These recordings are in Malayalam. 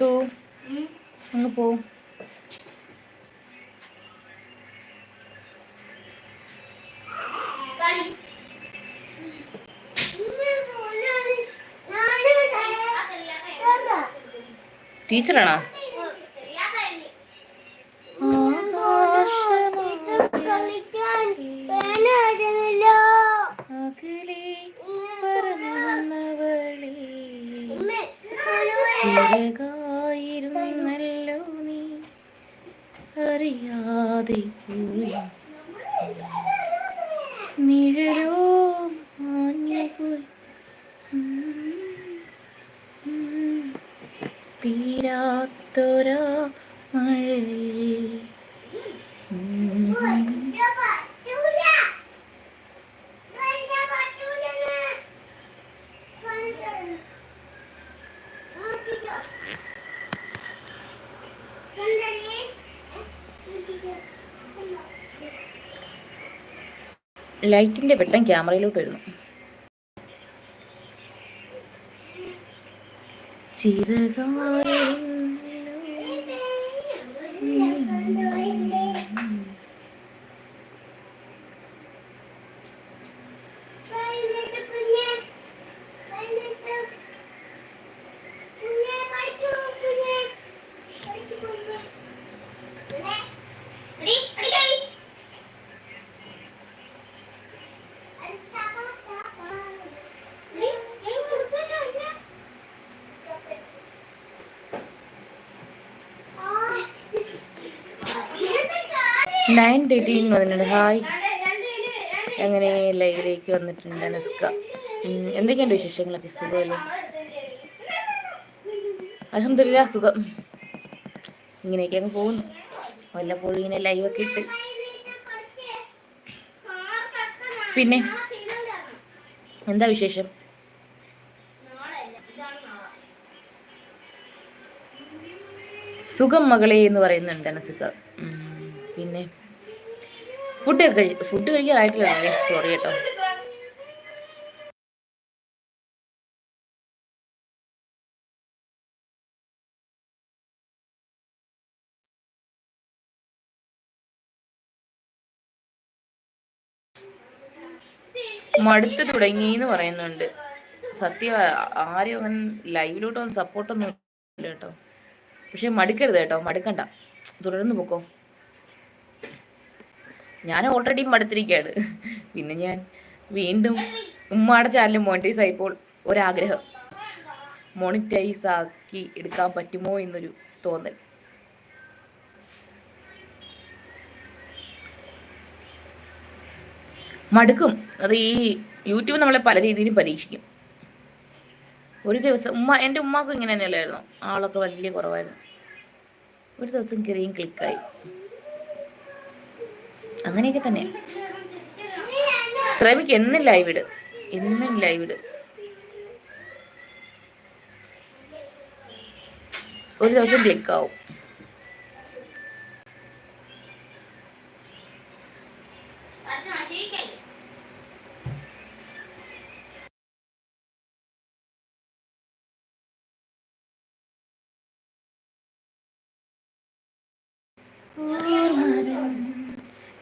മുത്തു അങ്ങ് പോ. ടീച്ചറാണോ? അറിയാതെ പോയി. നിഴലോ മാഞ്ഞു തീരാത്തൊരാ മഴയിൽ. ലൈറ്റിന്റെ വെട്ടം ക്യാമറയിലോട്ട് വരുന്നു. ചിറകാരും നയൻ തേർട്ടീൻ വന്നിട്ടുണ്ട്. ഹായ് എങ്ങനെ ലൈവിലേക്ക് വന്നിട്ടുണ്ട് നസ്ക ഉം, എന്തൊക്കെയുണ്ട് വിശേഷങ്ങളൊക്കെ? സുഖമല്ലേ? അലഹമില്ല സുഖം. ഇങ്ങനെയൊക്കെ അങ്ങ് പോകുന്നു. വല്ലപ്പോഴും ഇങ്ങനെ ലൈവൊക്കെ ഇട്ട്. പിന്നെ എന്താ വിശേഷം? സുഖം മകളെ എന്ന് പറയുന്നുണ്ട് അനസുഖ പിന്നെ? ഫുഡ് കഴി ഫുഡ് കഴിക്കാറായിട്ടില്ല സോറി കേട്ടോ. മടുത്ത് തുടങ്ങി എന്ന് പറയുന്നുണ്ട്. സത്യം ആരും അങ്ങനെ ലൈവിലോട്ടൊന്നും സപ്പോർട്ടൊന്നും ഇല്ല കേട്ടോ. പക്ഷെ മടുക്കരുത് കേട്ടോ. മടുക്കണ്ട. തുടർന്ന് പോക്കോ. ഞാൻ ഓൾറെഡി മടുത്തിരിക്കുകയാണ് പിന്നെ ഞാൻ വീണ്ടും ഉമ്മാടെ ചാനൽ മോണിറ്റൈസ് ആയപ്പോൾ ഒരാഗ്രഹം. മോണിറ്റൈസ് ആക്കി എടുക്കാൻ പറ്റുമോ എന്നൊരു തോന്നൽ. മടുക്കും. അത് ഈ യൂട്യൂബ് നമ്മളെ പല രീതിയിലും പരീക്ഷിക്കും. ഒരു ദിവസം ഉമ്മ എന്റെ ഉമ്മാക്കും ഇങ്ങനെ തന്നെയല്ലായിരുന്നു? ആളൊക്കെ വലിയ കുറവായിരുന്നു. ഒരു ദിവസം കയറിയും ക്ലിക്കായി അങ്ങനെയൊക്കെ തന്നെ. ശ്രമിക്ക് എന്നും ലൈവ് ഇട്. എന്നും ഒരു ദിവസം ക്ലിക്കാവും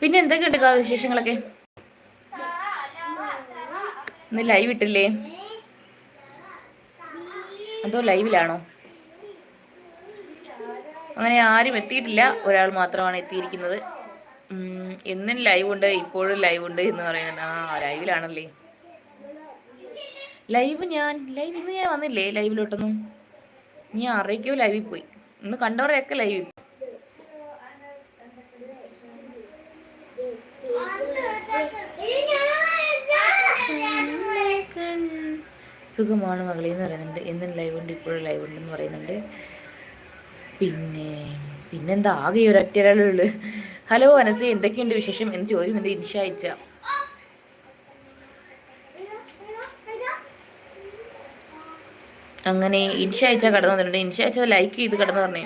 പിന്നെ എന്തൊക്കെയുണ്ട് വിശേഷങ്ങളൊക്കെ? ഇന്ന് ലൈവ് ഇട്ടില്ലേ? അതോ ലൈവിലാണോ? അങ്ങനെ ആരും എത്തിയിട്ടില്ല. ഒരാൾ മാത്രമാണ് എത്തിയിരിക്കുന്നത്. എന്നും ലൈവ് ഉണ്ട് ഇപ്പോഴും ലൈവ് ഉണ്ട് എന്ന് പറയുന്നത്. ആ ലൈവിലാണല്ലേ? ലൈവ് ഞാൻ ലൈവ് ഇന്ന് ഞാൻ വന്നില്ലേ ലൈവിലോട്ടൊന്നും? ഞാൻ ആറേക്കോ ലൈവിൽ പോയി. ഇന്ന് കണ്ടവരെയൊക്കെ ലൈവിൽ സുഖമാണ് മകളെ എന്ന് പറയുന്നുണ്ട്. എന്നും ലൈവ് ഉണ്ട് ഇപ്പോഴും ലൈവ് ഉണ്ടെന്ന് പറയുന്നുണ്ട്. പിന്നെ പിന്നെന്താ? ആകെ ഒരു ഒരാളേ ഹലോ അനസി എന്തൊക്കെയുണ്ട് വിശേഷം? എന്ന് ചോദിക്കുന്നുണ്ട് ഇൻഷ അയച്ച. അങ്ങനെ ഇൻഷ അയച്ച കടന്നു വന്നിട്ടുണ്ട്. ഇൻഷ അയച്ച ലൈക്ക് ചെയ്ത് കടന്നു പറഞ്ഞേ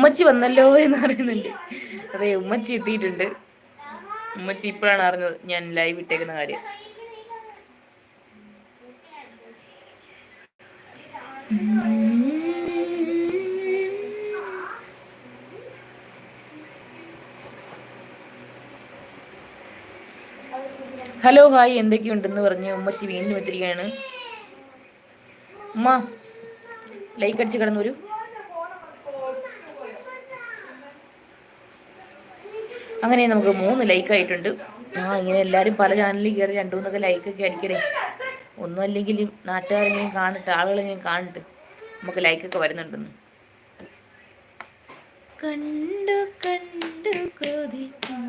ഉമ്മച്ചി വന്നല്ലോ എന്ന് പറയുന്നുണ്ട്. അതെ ഉമ്മച്ചി എത്തിയിട്ടുണ്ട്. ഉമ്മച്ചി ഇപ്പോഴാണ് അറിഞ്ഞത് ഞാൻ ലൈവ് ഇട്ടേക്കുന്ന കാര്യം. ഹലോ ഹായ് എന്തൊക്കെയുണ്ടെന്ന് പറഞ്ഞ് ഉമ്മച്ചി വീണ്ടും എത്തിരിക്കുകയാണ് ഉമ്മ ലൈക്ക് അടിച്ച് കിടന്നു വരൂ അങ്ങനെ നമുക്ക് മൂന്ന് ലൈക്ക് ആയിട്ടുണ്ട്. ആ ഇങ്ങനെ എല്ലാവരും പല ചാനലിൽ കയറി രണ്ടു മൂന്നൊക്കെ ലൈക്കൊക്കെ അടിക്കണേ ഒന്നും അല്ലെങ്കിലും നാട്ടുകാരെങ്കിലും കാണിട്ട് ആളുകളെങ്കിലും കാണിട്ട്. നമുക്ക് ലൈക്കൊക്കെ വരുന്നുണ്ടെന്ന് കണ്ടു കണ്ടു കൊതിക്കും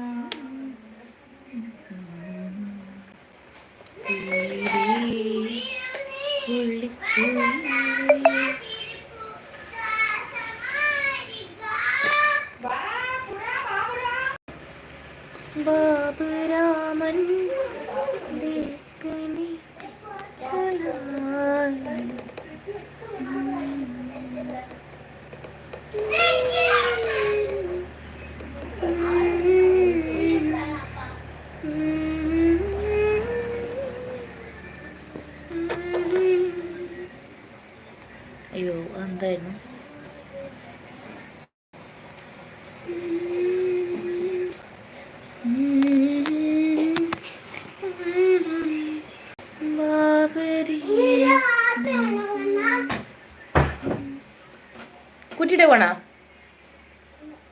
ബാബുരാമൻ ദേക്കനി ചലാൻ കുട്ടിയുടെ പോണാ?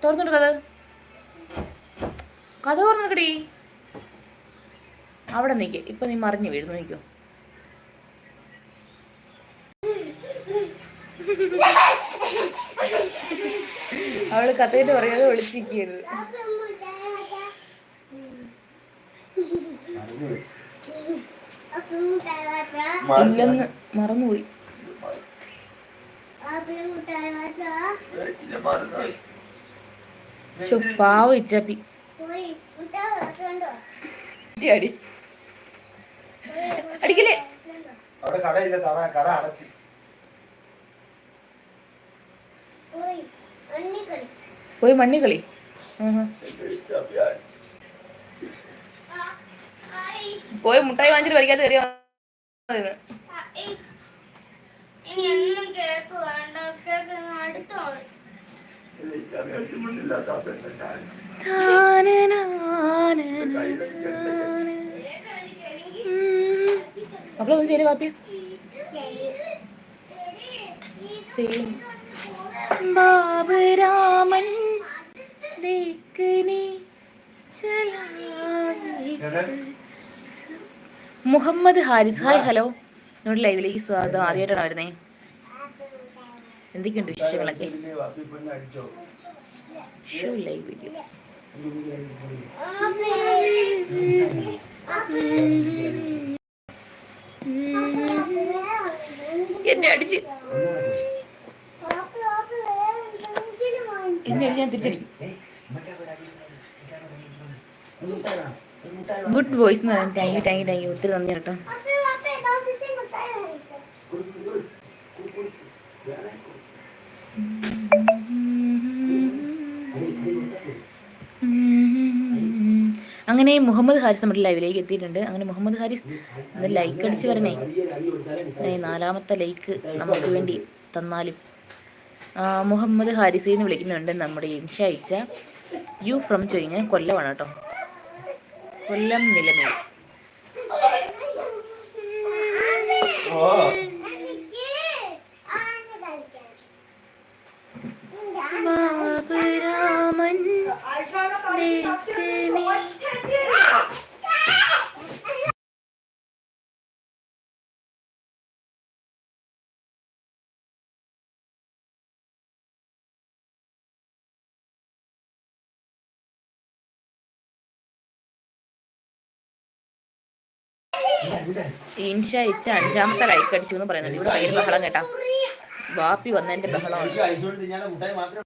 തുറന്നിട്ട് കഥ കഥ തുറന്നിക്കടി അവിടെ നിൽക്കേ ഇപ്പൊ നീ മറിഞ്ഞു വീഴുന്നു നിൽക്കോ അവൾ കഥയിട്ട് പറയാതെ വിളിച്ചിരിക്കരുത് ഇല്ലെന്ന് മറന്നുപോയി. പാവ ഇച്ചപ്പി അടി അടിക്കലേ. അവിടെ കടയില്ല തട കട അടച്ച്. പോയി. മണ്ണിക്കളി. പോയി മുട്ടായി വാങ്ങിച്ചിട്ട് വരിക്കാത്ത കയറി ഇനി എന്നും മക്കളൊന്നും ശരി പാപ്പി ബാബുരാമൻ ദേക്കനി മുഹമ്മദ് ഹാരിസ്. Hi hello. നമ്മുടെ ലൈവിലേക്ക് സ്വാഗതം. ആദ്യമായിട്ടാണ് വരുന്നേ. എന്തൊക്കെയുണ്ട് വിശേഷങ്ങളൊക്കെ? വീഡിയോ എന്നെ അടിച്ച്. എന്നെ അടിച്ച് ഞാൻ തിരിച്ചടിക്കും. ഗുഡ് വോയിസ് എന്ന് പറയാം thank you thank you thank you ഒത്തിരി നന്ദി കേട്ടോ. അങ്ങനെ മുഹമ്മദ് ഹാരിസ് നമ്മുടെ ലൈവിലേക്ക് എത്തിയിട്ടുണ്ട്. അങ്ങനെ മുഹമ്മദ് ഹാരിസ് ഒന്ന് ലൈക്ക് അടിച്ച് വരണേ അങ്ങനെ നാലാമത്തെ ലൈക്ക് നമുക്ക് വേണ്ടി തന്നാലും. ആ, മുഹമ്മദ് ഹാരിസ് എന്ന് വിളിക്കുന്നുണ്ട് നമ്മുടെ ഇൻഷ അയച്ച യു ഫ്രം ചൊയ്ഞ്ഞ കൊല്ലമാണ് കേട്ടോ. കൊല്ലം നിലമേൽ. ബാബുരാമൻ ഇൻഷ ഇച്ച അഞ്ചാമത്തെ ലൈക്ക് അടിച്ചു എന്ന് പറയുന്നുണ്ട്. ഇവിടെ ബഹളം കേട്ടാ. വാപ്പി വന്നതിന്റെ ബഹളമാണ്.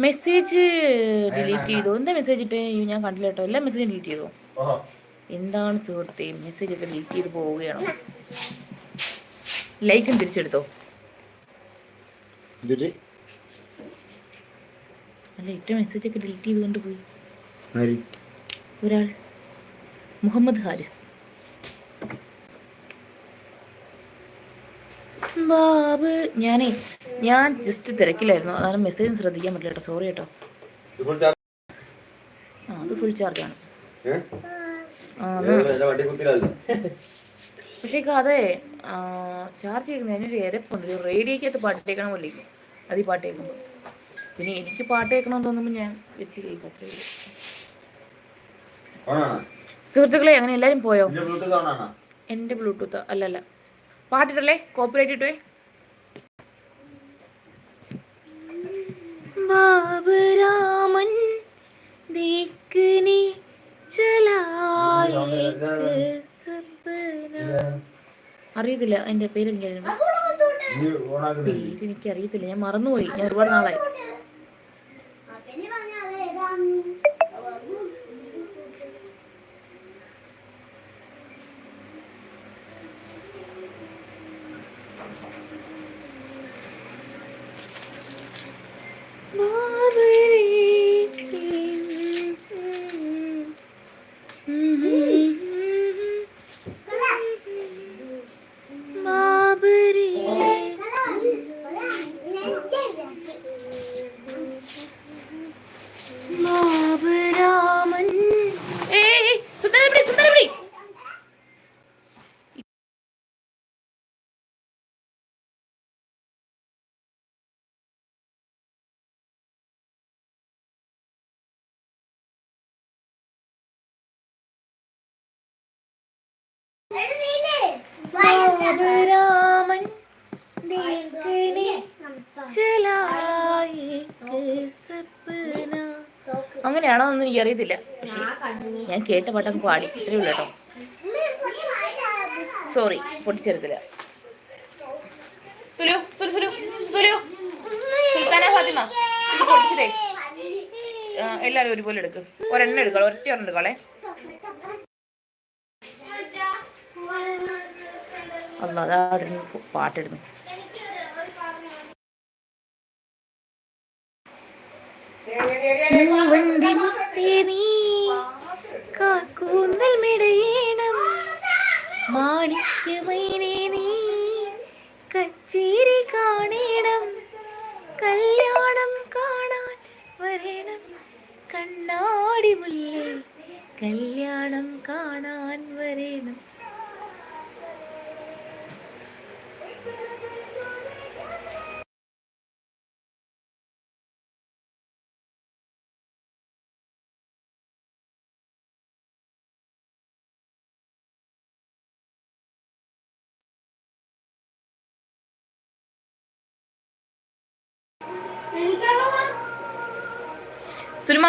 മെസ്സേജ് ഡിലീറ്റ് ചെയ്തു. എന്താ മെസ്സേജ് ഇട്ട്? ഞാൻ കണ്ടില്ല കേട്ടോ. എല്ലാ മെസ്സേജും ഡിലീറ്റ് ചെയ്തു. എന്താണ് സുഹൃത്തെ? മെസ്സേജ് ഒക്കെ ഡിലീറ്റ് ചെയ്ത് പോവുകയാണോ. ലൈക്കും തിരിച്ചെടുത്തോ. അല്ല ഇട്ട മെസ്സേജ് ഒക്കെ ഡിലീറ്റ് ചെയ്തുകൊണ്ട് പോയി. ഒരാൾ. മുഹമ്മദ് ഹാരിസ്. ബാബ് ഞാനേ ഞാൻ ജസ്റ്റ് തിരക്കിലായിരുന്നു. അതാണ് മെസ്സേജ് ശ്രദ്ധിക്കാൻ പറ്റില്ല കേട്ടോ. സോറി കേട്ടോ. ആ അത് ഫുൾ ചാർജാണ് പക്ഷേ അതെ ചാർജ് ചെയ്യുന്ന ഞാനൊരു എരപ്പുണ്ട്. ഒരു റേഡിയോക്കകത്ത് പാട്ട് കേൾക്കണം പോലെ അതി ഈ പാട്ട് കേൾക്കുമ്പോൾ പിന്നെ എനിക്ക് പാട്ട് കേൾക്കണമെന്ന് തോന്നുമ്പോൾ ഞാൻ വെച്ച് കേൾക്കും അത്രേ സുഹൃത്തുക്കളെ അങ്ങനെ എല്ലാരും പോയോ? എന്റെ ബ്ലൂടൂത്ത് അല്ലല്ല. പാട്ടിട്ടല്ലേ? കോപ്പറേറ്റ് ഇട്ടേ ബാബരാമൻ ദേക്കനെ അറിയത്തില്ല എന്റെ പേര് എനിക്കറിയില്ല പേര് എനിക്കറിയത്തില്ല. ഞാൻ മറന്നുപോയി. ഞാൻ ഒരുപാട് നാളായി. അങ്ങനെയാണോ എന്നൊന്നും എനിക്ക് അറിയത്തില്ല പക്ഷേ ഞാൻ കേട്ട പാട്ടൊക്കെ പാടി. ഇത്രയേ ഉള്ളൂ കേട്ടോ. സോറി പൊട്ടിച്ചെടുത്തില്ല. എല്ലാരും എല്ലാവരും ഒരുപോലെ എടുക്ക്. ഒരെണ്ണം എടുക്കണം ഒറ്റ ഒരെണ്ണം എടുക്കളെ. അല്ല അതാ അവിടെ പാട്ടിടുന്നു. മൂവന്തി നീ സുരുമ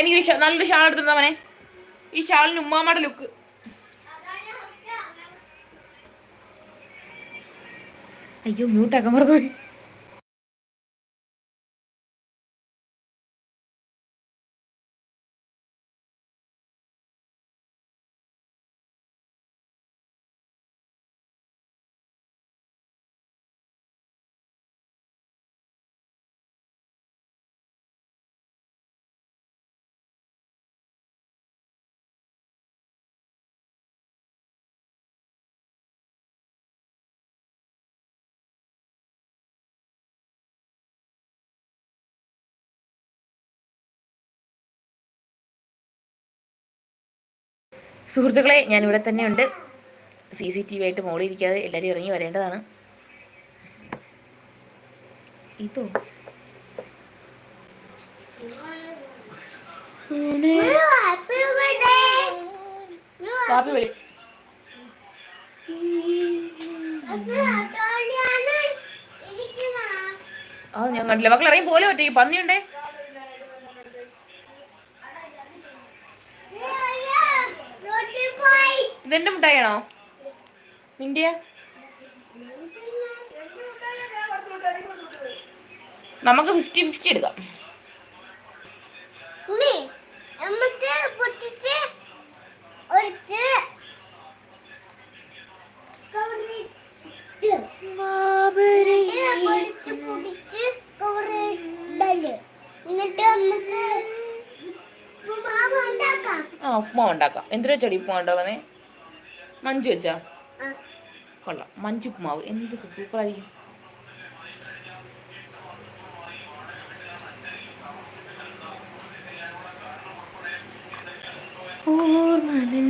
എനിക്കൊരു നല്ലൊരു ഷാൾ എടുത്തിരുന്ന അവനെ. ഈ ഷാളിന് ഉമ്മാമ്മയുടെ ലുക്ക്. അയ്യോ മ്യൂട്ടാക്കാൻ മറന്നുപോയി സുഹൃത്തുക്കളെ ഞാൻ ഇവിടെ തന്നെ ഉണ്ട് സി സി ടി വി ആയിട്ട് മോളിൽ ഇരിക്കാതെ എല്ലാവരും ഇറങ്ങി വരേണ്ടതാണ്. ഇതോ? കാപ്പി വിളി ഞാൻ കണ്ടില്ല. മക്കൾ ഇറങ്ങി പോലെ പറ്റേ പന്നിയുണ്ടേ? ഇതെന്റെ മുട്ടായാണോ നിന്റെ നമുക്ക് ഫിഫ്റ്റി ഫിഫ്റ്റി എടുക്കാം. ആ ഉണ്ടാക്കാം. എന്തിനാ ചെടി ഉപ്മാവ് ഉണ്ടാക്കുന്നേ? മഞ്ജു വെച്ചാ? കൊള്ളാം. മഞ്ജു ഉപ്മാവ്. എന്ത് സൂപ്പറായിരിക്കും ഓർമ്മതൻ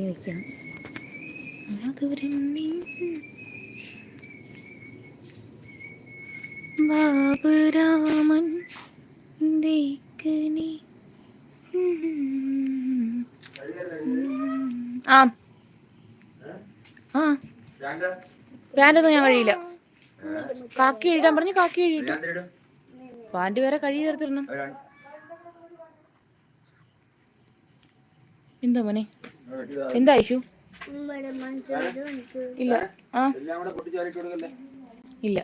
മുറ്റത്തിറങ്ങി നിൽക്കുകയാണ് മധുരം ബാബുരാമൻ ദേക്കനി ആ. ആ. പാന്റൊന്നും ഞാൻ കഴിയില്ല. കാക്കി എഴുതാൻ പറഞ്ഞു കാക്കി എഴുതിട്ടു പാന്റ് വേറെ കഴുകി ചേർത്തിടണം എന്താ മോനെ? എന്താ എനിക്ക് ഇല്ല. ആ? ഇല്ല.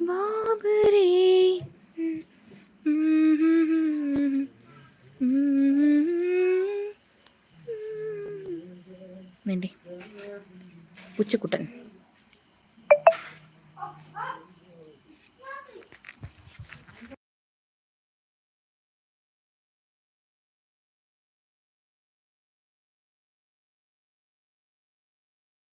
ബാബരേ. വേണ്ടി? പുച്ചക്കുട്ടൻ